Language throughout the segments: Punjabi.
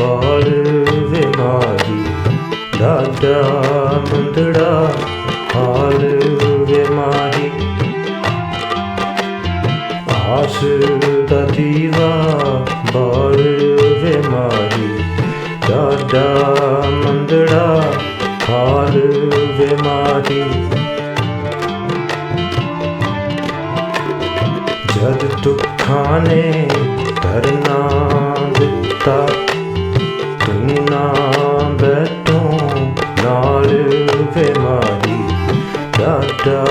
ਬਾਲ ਵੇ ਮਾਹੀ ਦਾਦਾ ਮੰਦੜਾ ਹਾਲ ਵੇ ਮਾਹੀ ਆਸ ਦਾ ਦੀਵਾ ਬਾਲ ਵੇ ਮਾਹੀ ਦਾਦਾ ਮੰਦੜਾ ਹਾਲ ਵੇ ਮਾਹੀ ਜਦ ਦੁੱਖਾਂ ਨੇ ਧਰਨਾ ਦਿੱਤਾ। ਤੂੰ ਨਾ ਬੈਠੋ ਨਾਲ ਵੇ ਮਾਹੀ ਦਾਦਾ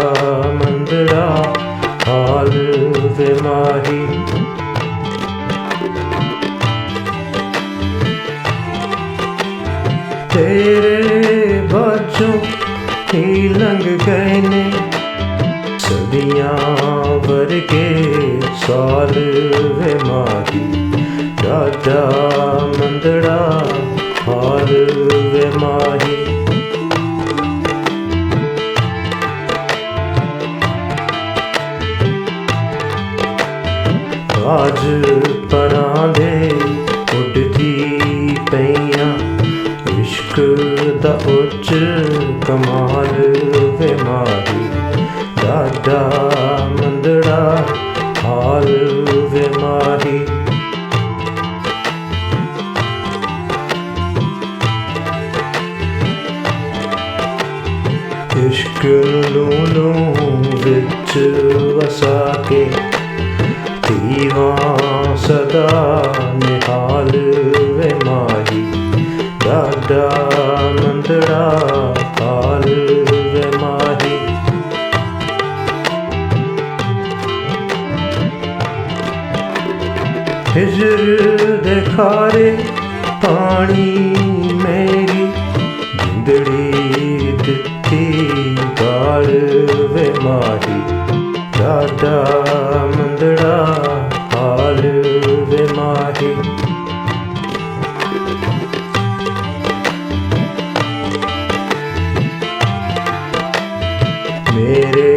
ਮੰਦੜਾ ਹਾਲ ਵੇ ਮਾਹੀ। ਤੇਰੇ ਬਾਝੋਂ ਹੀ ਲੰਘ ਗਏ ਨੇ? ਸਦੀਆਂ ਵਰਗੇ ਸਾਲ ਵੇ ਮਾਹੀ। ਦਾਦਾ ਮੰਦੜਾ ਹਾਲ ਵੇ ਮਾਹੀ। ਆਜ ਪਰਾਂ ਦੇ ਉੱਡਦੀ ਪਈਆਂ, ਇਸ਼ਕ ਦਾ ਉੱਚ ਕਮਾਲ ਵੇ ਮਾਹੀ। ਦਾਦਾ ਨੂੰ ਨੂੰ ਵਿੱਚ ਵਸਾ ਕੇ ਦੀਵਾ ਸਦਾ ਨਿਹਾਲ ਵੇ ਮਾਹੀ, ਦਾਦਾ ਮੰਦੜਾ ਹਾਲ ਵੇ ਮਾਹੀ। ਹਿਜਰ ਦੇ ਖਾਰੇ ਪਾਣੀ ਮੇਰੀ ਜਿੰਦੜੀ ਦਾਦਾ ਮੰਦੜਾ ਹਾਲ ਵੇ ਮਾਹੀ। ਮੇਰੇ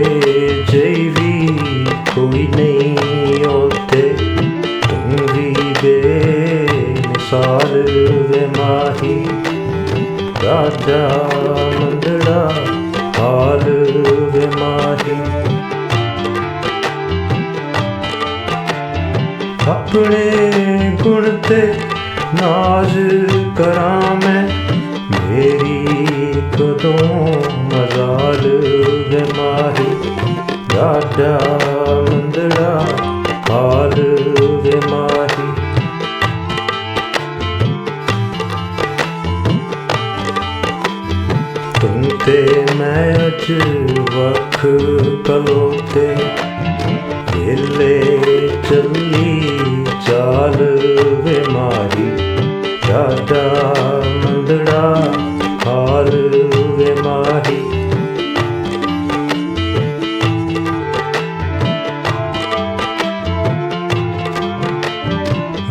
ਜੀਵੀ ਕੋਈ ਨਹੀਂ ਹੋਤੇ ਤੂੰ ਵੀ ਬੇਮਿਸਾਲ ਵੇ ਮਾਹੀ। ਦਾਦਾ ਮੰਦੜਾ ਹਾਲ ਵੇ ਮਾਹੀ। ਆਪਣੇ ਗੁਣ ਤੇ ਨਾਜ਼ ਕਰਾਂ ਮੈਂ। ਮੇਰੀ ਕਦੋਂ ਮਜ਼ਾਲ ਵੇ ਮਾਹੀ। ਦਾਦਾ ਮੰਦੜਾ ਮੈਂ ਅੱਜ ਵਖ ਕਲੋਤੇ ਵੇਲੇ ਚੱਲੀ ਚਾਲ ਵੇ ਮਾਹੀ ਦਾਦਾ ਮੰਦੜਾ ਹਾਲ ਵੇ ਮਾਹੀ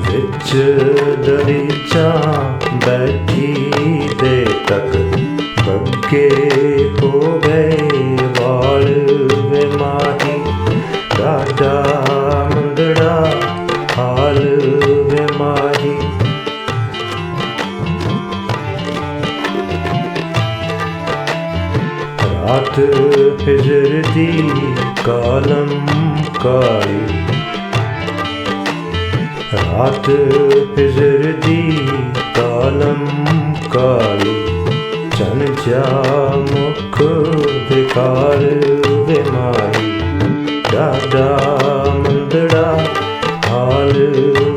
ਵਿੱਚ ਦਰੀਚਾ ਬੈਠੀ ਬੱਗੇ ਹੋ ਗਏ ਵਾਲ ਵੇ ਮਾਹੀ। ਦਾਦਾ ਮੰਦੜਾ ਹਾਲ ਵੇ ਮਾਹੀ। ਰਾਤ ਫਿਜਰ ਦੀ ਰਾਤ ਫਿਜਰ ਦੀ ਕਾਲਮ ਕਾਲੀ ਚਨ ਜਾ ਮੁਖ ਵਿਕਾਰ ਵੇ ਮਾਹੀ ਦਾਦਾ ਮੰਦੜਾ ਹਾਲ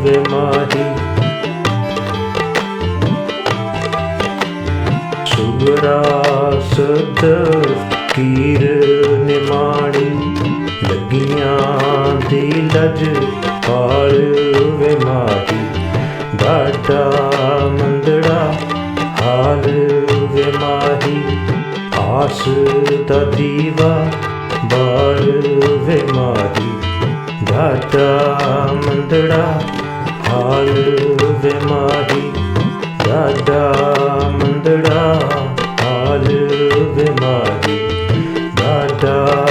ਵੇ ਮਾਹੀ ਸੁਗਰਾ ਸਦ ਕੀਰ ਨਿਮਾਣੀ। ਲੱਗੀਆਂ ਦੀ ਲਜ ਪਾਲ ਵੇ ਮਾਹੀ ਦਾਦਾ ਮੰਦੜਾ हालव्य माहि आश्रितदिव बालव्य माहि घाता मन्दडा हालव्य माहि दादा मन्दडा हालव्य माहि दादा